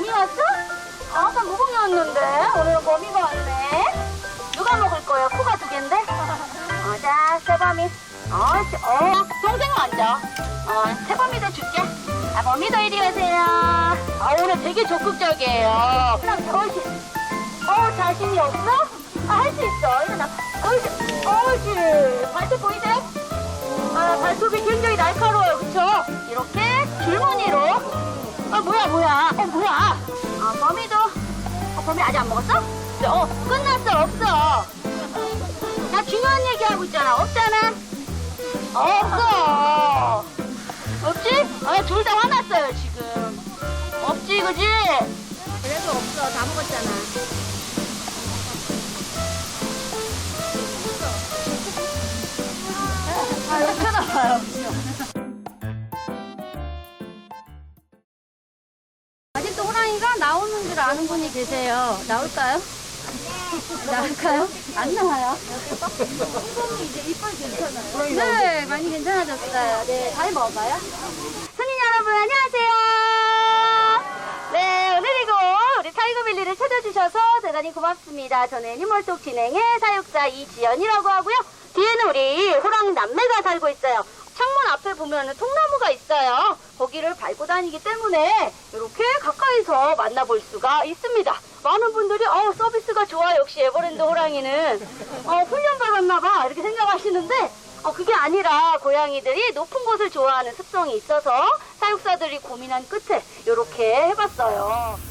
범이 왔어? 아, 아까 무봉이었는데 오늘은 범이가 왔네. 누가 먹을 거야? 코가 두 개인데? 어, 자, 세범이. 어, 씨, 어, 동생 먼저. 어, 세범이도 줄게. 아, 범이도 이리 오세요. 아, 오늘 되게 적극적이에요. 그냥 옳지. 어, 자신이 없어? 아, 할 수 있어. 일어나. 옳지. 옳지. 발톱 보이세요? 아, 발톱이 굉장히 날카로워요. 그쵸? 이렇게 줄무늬로. 아, 뭐야, 뭐야. 어, 뭐야. 아, 범이도. 어, 범이 아직 안 먹었어? 어, 끝났어. 없어. 나 중요한 얘기하고 있잖아. 없잖아. 없어. 없지? 아, 둘다 화났어요, 지금. 없지, 그지? 그래도 없어. 다 먹었잖아. 아, 이렇게 나와요. 나오는 줄 아는 분이 계세요. 나올까요? 나올까요? 안 나와요. 이제 이빨 괜찮아요. 네, 많이 괜찮아졌어요. 네, 잘 먹어요. 손님 여러분, 안녕하세요. 네, 오늘이고 우리 타이거빌리를 찾아주셔서 대단히 고맙습니다. 저는 애니멀 속 진행의 사육사 이지연이라고 하고요. 뒤에는 우리 호랑 남매가 살고 있어요. 앞에 보면 통나무가 있어요. 거기를 밟고 다니기 때문에 이렇게 가까이서 만나볼 수가 있습니다. 많은 분들이 어 서비스가 좋아 역시 에버랜드 호랑이는 어 훈련 받았나봐 이렇게 생각하시는데 어 그게 아니라 고양이들이 높은 곳을 좋아하는 습성이 있어서 사육사들이 고민한 끝에 이렇게 해봤어요.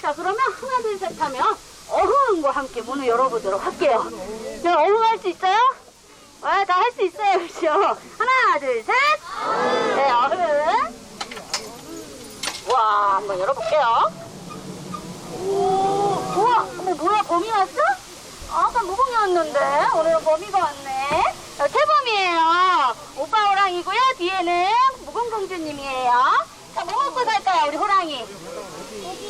자, 그러면 하나, 둘, 셋 하면 어흥과 함께 문을 열어보도록 할게요. 자, 어흥 할 수 있어요? 아, 다할 수 있어요. 그렇죠? 하나, 둘, 셋. 네, 어흥. 와, 한번 열어볼게요. 오, 우와, 어머, 뭐야, 범이 왔어? 아, 아까 무봉이었는데 오늘은 범이가 왔네. 어, 태범이에요. 오빠 호랑이고요. 뒤에는 무공공주님이에요. 자, 뭐 먹고 살까요, 우리 호랑이?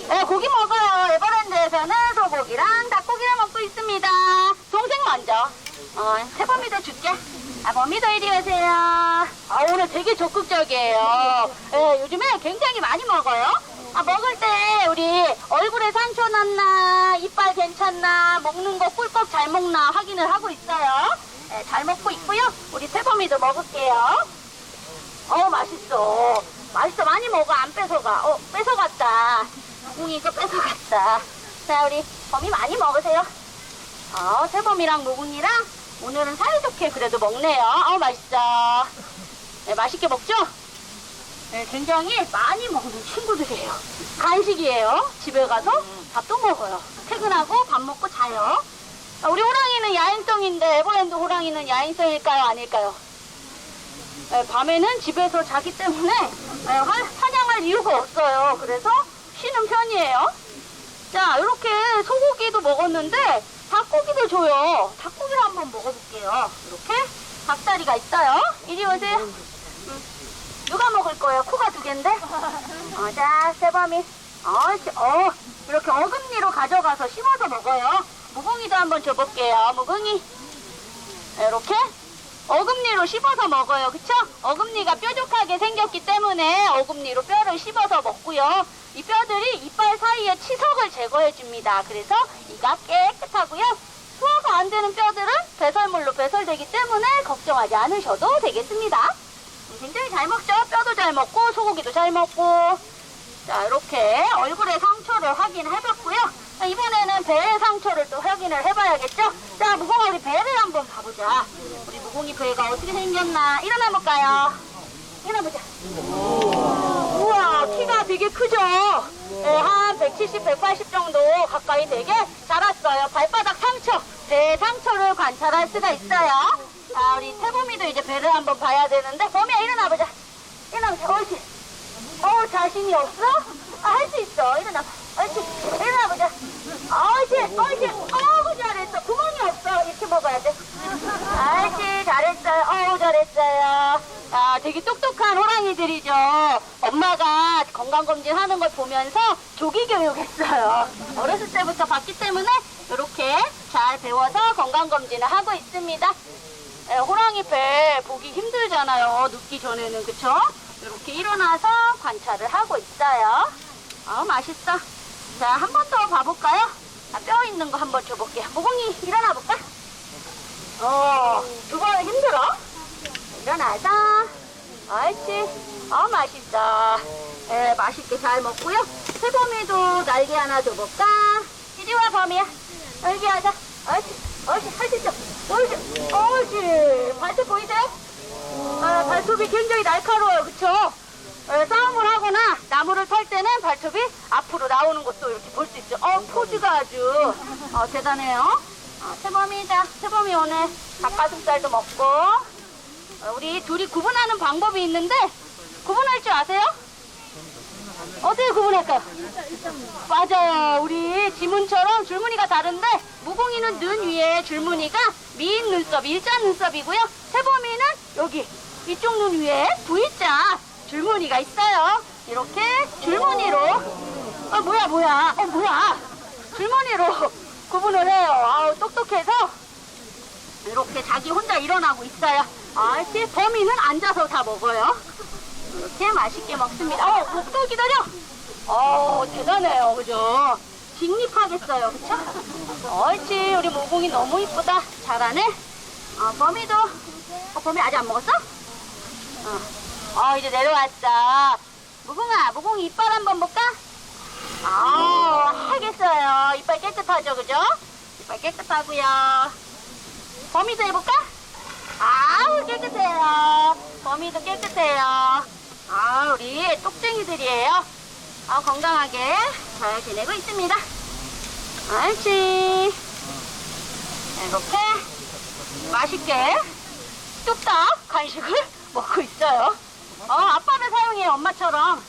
네, 고기 먹어요. 에버랜드에서는 소고기랑 닭고기를 먹고 있습니다. 동생 먼저. 어, 태범이도 줄게. 아, 범이도 이리 오세요. 아, 오늘 되게 적극적이에요. 예, 요즘에 굉장히 많이 먹어요. 아, 먹을 때 우리 얼굴에 상처 났나, 이빨 괜찮나, 먹는 거 꿀꺽 잘 먹나 확인을 하고 있어요. 예, 잘 먹고 있고요. 우리 태범이도 먹을게요. 어, 맛있어. 맛있어. 많이 먹어. 안 뺏어가. 어, 뺏어갔다. 웅이 이거 뺏어갔다. 자, 우리 범이 많이 먹으세요. 어, 새범이랑 모궁이랑 오늘은 사이좋게 그래도 먹네요. 어, 맛있어. 네, 맛있게 먹죠? 네, 굉장히 많이 먹는 친구들이에요. 간식이에요. 집에 가서 밥도 먹어요. 퇴근하고 밥 먹고 자요. 아, 우리 호랑이는 야행성인데 에버랜드 호랑이는 야행성일까요? 아닐까요? 네, 밤에는 집에서 자기 때문에 네, 화, 사냥할 이유가 없어요. 그래서 쉬는 편이에요. 자, 이렇게 소고기도 먹었는데 닭고기도 줘요. 닭고기를 한번 먹어볼게요. 이렇게 닭다리가 있어요. 이리 오세요. 음, 누가 먹을 거예요? 코가 두 개인데? 어, 자, 세범이. 어, 씨, 어, 이렇게 어금니로 가져가서 씹어서 먹어요. 무궁이도 한번 줘볼게요. 무궁이. 이렇게 어금니로 씹어서 먹어요. 그쵸? 어금니가 뾰족하게 생겼기 때문에 어금니로 뼈를 씹어서 먹고요. 이 뼈들이 이빨 사이에 치석을 제거해줍니다. 그래서 이가 깨끗하고요. 소화가 안 되는 뼈들은 배설물로 배설되기 때문에 걱정하지 않으셔도 되겠습니다. 음, 굉장히 잘 먹죠? 뼈도 잘 먹고 소고기도 잘 먹고 자 이렇게 얼굴의 상처를 확인해봤고요. 자, 이번에는 배의 상처를 또 확인을 해봐야겠죠? 자 무공아 우리 배를 한번 봐보자. 우리 무공이 배가 어떻게 생겼나 일어나 볼까요? 일어나 보자. 우와 키가 되게 크죠? 네, 한 170, 180 정도 가까이 되게 자랐어요. 발바닥 상처, 배 상처를 관찰할 수가 있어요. 자 우리 태범이도 이제 배를 한번 봐야 되는데 범이야 일어나 보자. 일어나 보자. 옳지. 어, 자신이 없어? 아, 할 수 있어. 일어나. 옳지. 일어나 보자. 옳지. 옳지. 어우, 잘했어. 구멍이 없어. 이렇게 먹어야 돼. 옳지. 잘했어. 되게 똑똑한 호랑이들이죠. 엄마가 건강검진 하는 걸 보면서 조기 교육했어요. 어렸을 때부터 봤기 때문에 이렇게 잘 배워서 건강검진을 하고 있습니다. 예, 호랑이 배 보기 힘들잖아요. 눕기 전에는 그쵸? 이렇게 일어나서 관찰을 하고 있어요. 아 맛있어. 자, 한 번 더 봐볼까요? 아, 뼈 있는 거 한 번 줘볼게요. 모공이 일어나 볼까? 어, 두 번 힘들어? 일어나자. 옳지. 어, 맛있어. 예, 맛있게 잘 먹고요. 새범이도 날개 하나 줘볼까? 이리 와, 범이야. 날개 하자. 옳지. 옳지. 할 수 있어. 옳지. 옳지. 발톱 보이세요? 아, 발톱이 굉장히 날카로워요. 그쵸? 예, 싸움을 하거나 나무를 탈 때는 발톱이 앞으로 나오는 것도 이렇게 볼 수 있죠. 어, 포즈가 아주 어, 대단해요. 어, 세범이다. 세범이 오늘 닭가슴살도 먹고 어, 우리 둘이 구분하는 방법이 있는데 구분할 줄 아세요? 어떻게 구분할까요? 맞아요. 우리 지문처럼 줄무늬가 다른데 무봉이는 눈 위에 줄무늬가 미인 눈썹, 일자 눈썹이고요. 세범이는 여기 이쪽 눈 위에 V자 줄무늬가 있어요. 이렇게 줄무늬로 아 뭐야 뭐야 어 뭐야 줄무늬로 구분을 해요. 아우 똑똑해서 이렇게 자기 혼자 일어나고 있어요. 아, 씨, 범인은 앉아서 다 먹어요. 이렇게 맛있게 먹습니다. 어, 목도 기다려. 어, 대단해요, 그죠? 직립하겠어요, 그쵸? 옳지, 우리 모공이 너무 이쁘다. 잘하네. 어, 범이도. 어, 범이 아직 안 먹었어? 어, 어 이제 내려왔어. 무궁아, 무궁이 이빨 한번 볼까? 아, 하겠어요. 이빨 깨끗하죠, 그죠? 이빨 깨끗하고요. 범이도 해볼까? 아우 깨끗해요. 범이도 깨끗해요. 아 우리 똑쟁이들이에요. 아 건강하게 잘 지내고 있습니다. 옳지. 이렇게 맛있게 뚝딱 간식을 먹고 있어요. 어 아빠를 사용해요 엄마처럼.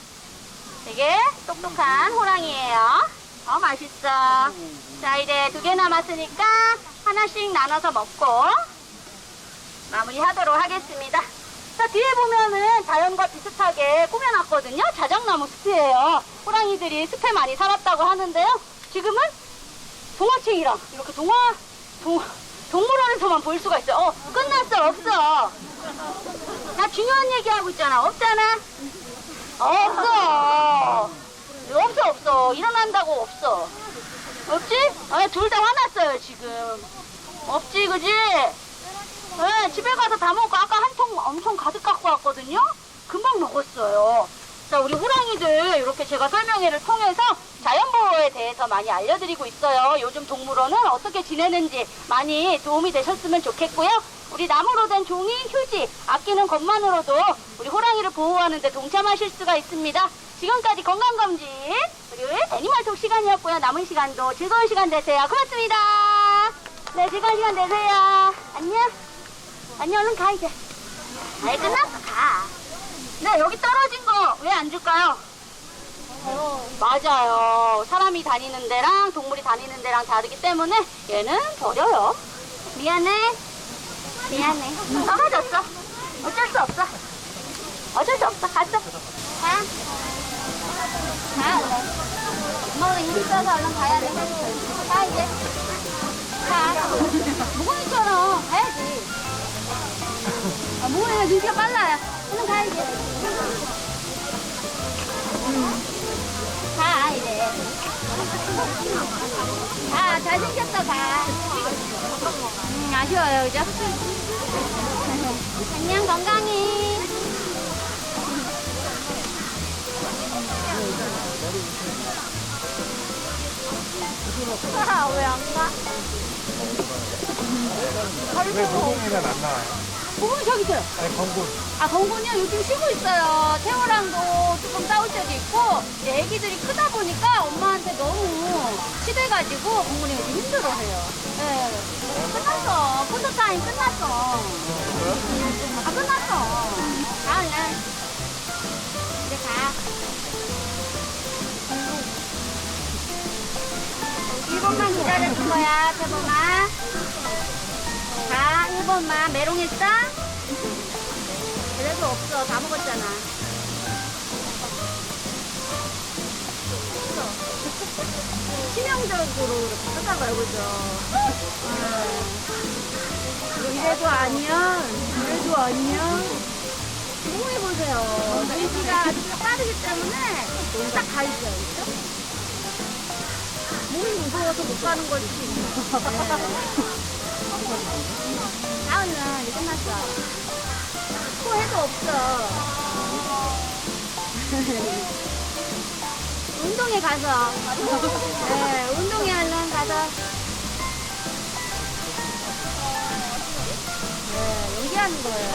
되게 똑똑한 호랑이에요. 어 맛있어. 자 이제 두 개 남았으니까 하나씩 나눠서 먹고 마무리 하도록 하겠습니다. 자 뒤에 보면은 자연과 비슷하게 꾸며놨거든요. 자작나무 숲이에요. 호랑이들이 숲에 많이 살았다고 하는데요. 지금은 동화책이랑 이렇게 동화 동, 동물원에서만 볼 수가 있어요. 어 끝났어 없어. 나 중요한 얘기하고 있잖아. 없잖아. 없어. 없어 없어. 일어난다고 없어. 없지? 아, 둘 다 화났어요 지금. 없지 그지? 네, 집에 가서 다 먹고 아까 한 통 엄청 가득 갖고 왔거든요. 금방 먹었어요. 자, 우리 호랑이들 이렇게 제가 설명회를 통해서 자연보호에 대해서 많이 알려드리고 있어요. 요즘 동물원은 어떻게 지내는지 많이 도움이 되셨으면 좋겠고요. 우리 나무로 된 종이, 휴지, 아끼는 것만으로도 우리 호랑이를 보호하는 데 동참하실 수가 있습니다. 지금까지 건강검진 그리고 애니멀톡 시간이었고요. 남은 시간도 즐거운 시간 되세요. 고맙습니다. 네, 즐거운 시간 되세요. 안녕. 안녕, 얼른 가, 이제. 아이, 끝났어, 가. 네, 여기 떨어진 거 왜 안 줄까요? 맞아요. 사람이 다니는 데랑 동물이 다니는 데랑 다르기 때문에 얘는 버려요. 미안해. 미안해. 떨어졌어. 어쩔 수 없어. 어쩔 수 없어. 갔어. 가. 가, 얼른. 엄마보다 힘들어서 얼른 가야 돼. 가, 이제. 가. 무공이처럼 가야지. 아, 무공이가 눈치가 빨라요. 얼른 가야지. 가, 이제. 가, 잘생겼어, 가. 음, 아쉬워요, 그죠? 안녕, 건강히. 아, 왜안 가? 왜 무공이는 안 나와요? 부분 저기 있어요. 아니 건군 아, 건군이요? 요즘 쉬고 있어요. 태호랑도 조금 싸울 때도 있고, 이제 애기들이 크다 보니까 엄마한테 너무 치대가지고 건군이 요즘 힘들어해요. 네. 끝났어. 포토타임 끝났어. 아, 끝났어. 가, 그냥. 이제 가. 1번만 기다려줄 거야, 태범아. 자, 1번만 메롱했어? 그래, 필요 없어. 다 먹었잖아. 치명적으로 쳐다봐요, 그죠? 네. 이래도 아니야. 이래도 아니야. 너무 해보세요. 눈치가 아주 빠르기 때문에 딱 가죠. 그죠? 몸이 무서워서 못 가는 거지. 다은은 이제 끝났어. 또 해도 없어. 운동에 가서. 네, 운동에 얼른 가서. 네, 연기하는 거예요.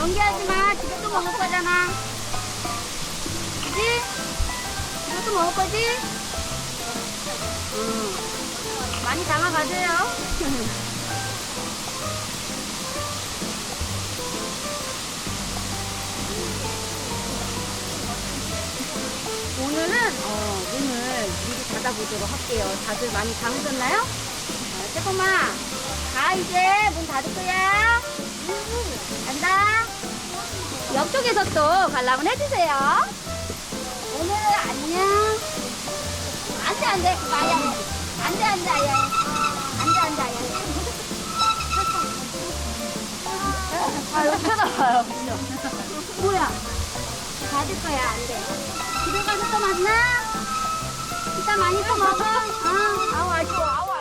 연기하지 마. 집에 또 먹을 거잖아. 그지? 집에 또 먹을 거지? 응. 많이 담아가세요. 오늘은 어, 문을 미리 닫아보도록 할게요. 다들 많이 잠으셨나요? 어, 조금만 가 이제 문 닫을 거야. 간다. 옆쪽에서 또 관람을 해주세요. 오늘은 안녕. 안돼 안돼 그거 아야 안돼 안돼 아야 안돼 안돼 아야 아 여기 쳐다봐요. 뭐야? 받을 거야 안돼. 집에 가서 또 만나? 이따 많이 또 먹어. 어. 아우 아쉬워